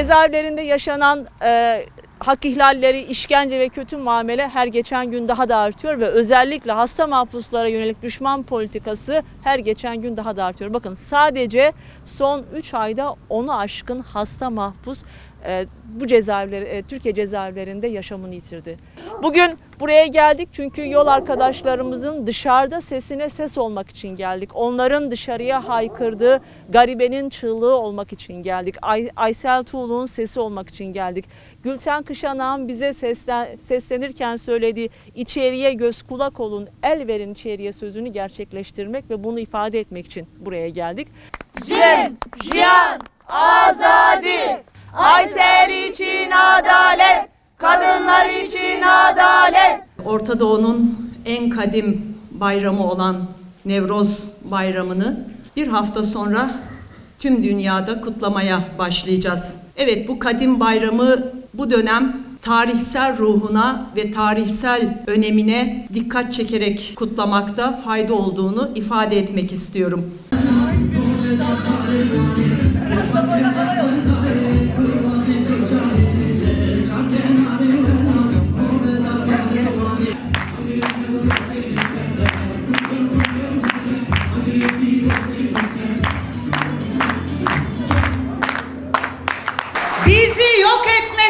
cezaevlerinde yaşanan e, hak ihlalleri, işkence ve kötü muamele her geçen gün daha da artıyor ve özellikle hasta mahpuslara yönelik düşman politikası her geçen gün daha da artıyor. Bakın sadece son 3 ayda 10'u aşkın hasta mahpus e, bu cezaevleri, e, Türkiye cezaevlerinde yaşamını yitirdi. Bugün buraya geldik çünkü yol arkadaşlarımızın dışarıda sesine ses olmak için geldik. Onların dışarıya haykırdığı garibenin çığlığı olmak için geldik. Ay, Aysel Tuğlu'nun sesi olmak için geldik. Gülten Kışanağ'ın bize seslen, seslenirken söylediği içeriye göz kulak olun, el verin içeriye sözünü gerçekleştirmek ve bunu ifade etmek için buraya geldik. Cem, Cihan, Azadi, Aysel için adalet, kadınlar için adalet. Orta Doğu'nun en kadim bayramı olan Nevroz Bayramı'nı bir hafta sonra tüm dünyada kutlamaya başlayacağız. Evet bu kadim bayramı bu dönem tarihsel ruhuna ve tarihsel önemine dikkat çekerek kutlamakta fayda olduğunu ifade etmek istiyorum. Bizi yok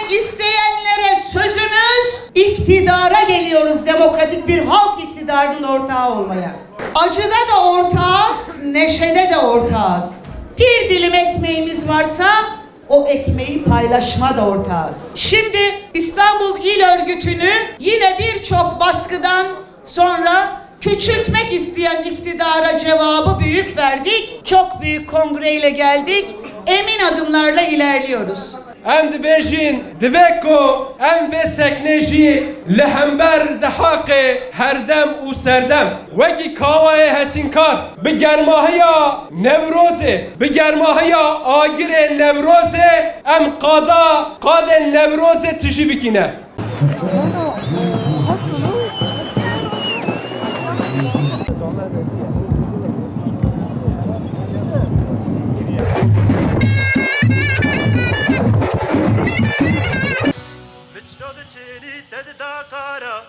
etmek isteyenlere sözümüz iktidara geliyoruz demokratik bir halk iktidarının ortağı olmaya. Acıda da ortağız, neşede de ortağız. Bir dilim ekmeğimiz varsa o ekmeği paylaşma da ortağız. Şimdi İstanbul İl Örgütü'nü yine birçok baskıdan sonra küçültmek isteyen iktidara cevabı büyük verdik. Çok büyük kongreyle geldik. Emin adımlarla ilerliyoruz. Em dibêjin divê ku em vê seknêjî li hember dihaqê herdem û serdem wekî kawayê hesînkar bi germahiya Newrozê bi germahiya agirê Newrozê em qada qadên Newrozê tijî bikîne. Vecdad çeri ded da kara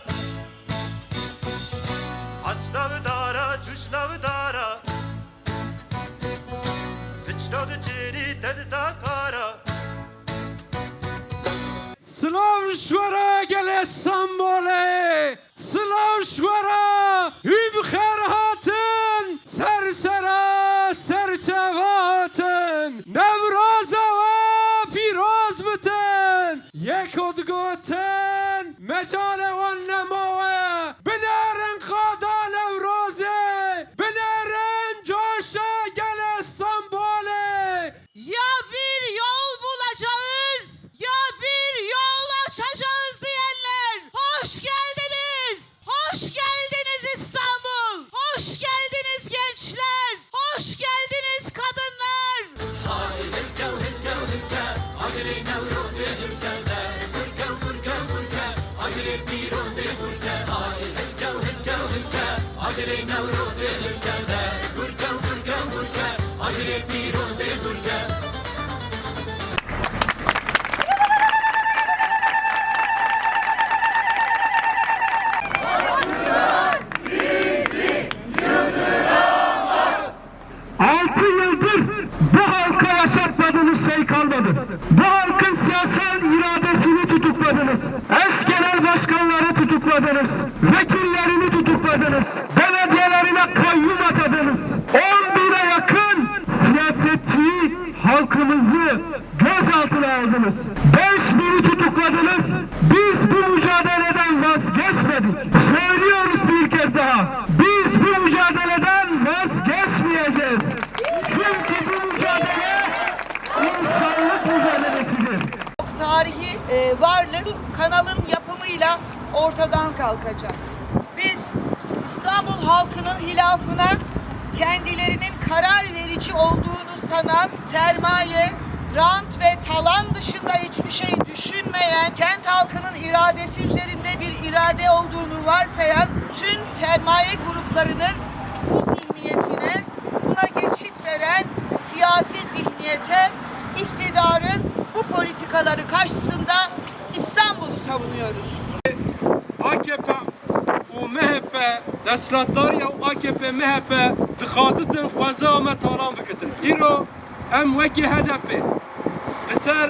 Açlav dara çuşlav dara Vecdad çeri ded da kara Slav şwara gel İstanbul'e Slav şwara Übxer hatın. Sersera serçevatın Nevroza Mecale ve nemave Binerin kada nevroze Binerin coşa gel İstanbul'e Ya bir yol bulacağız ya bir yol açacağız diyenler. Hoş geldiniz. Hoş geldiniz İstanbul. Hoş geldiniz gençler. Hoş geldiniz kadınlar. Altı tutukladınız. Vekillerini tutukladınız. Belediyelerine kayyum atadınız. 10 bine yakın siyasetçiyi halkımızı gözaltına aldınız. 5 bini tutukladınız. Biz bu mücadeleden vazgeçmedik. Söylüyoruz bir kez daha. Biz bu mücadeleden vazgeçmeyeceğiz. Çünkü bu mücadele insanlık mücadelesidir. Tarihi e, varlık kanalın ortadan kalkacak. Biz İstanbul halkının hilafına kendilerinin karar verici olduğunu sanan sermaye, rant ve talan dışında hiçbir şey düşünmeyen, kent halkının iradesi üzerinde bir irade olduğunu varsayan tüm sermaye gruplarının bu zihniyetine, buna geçit veren siyasi zihniyete iktidarın bu politikaları karşısında İstanbul'u savunuyoruz. Desthilatdariya û AKP MHP dixwazitin xweza me talan bikitin. Îro em wekî HDP li ser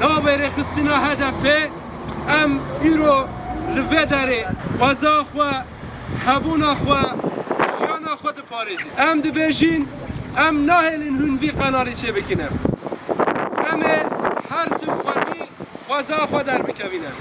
navê xistina HDP em îro li vê derê xweza xwe hebûna xwe jiyana xwe diparêzin. Em dibêjin em nahêlin hûn vî qenarî çêbikinin. Em ê her tim xwedî xweza xwe derbikevîne.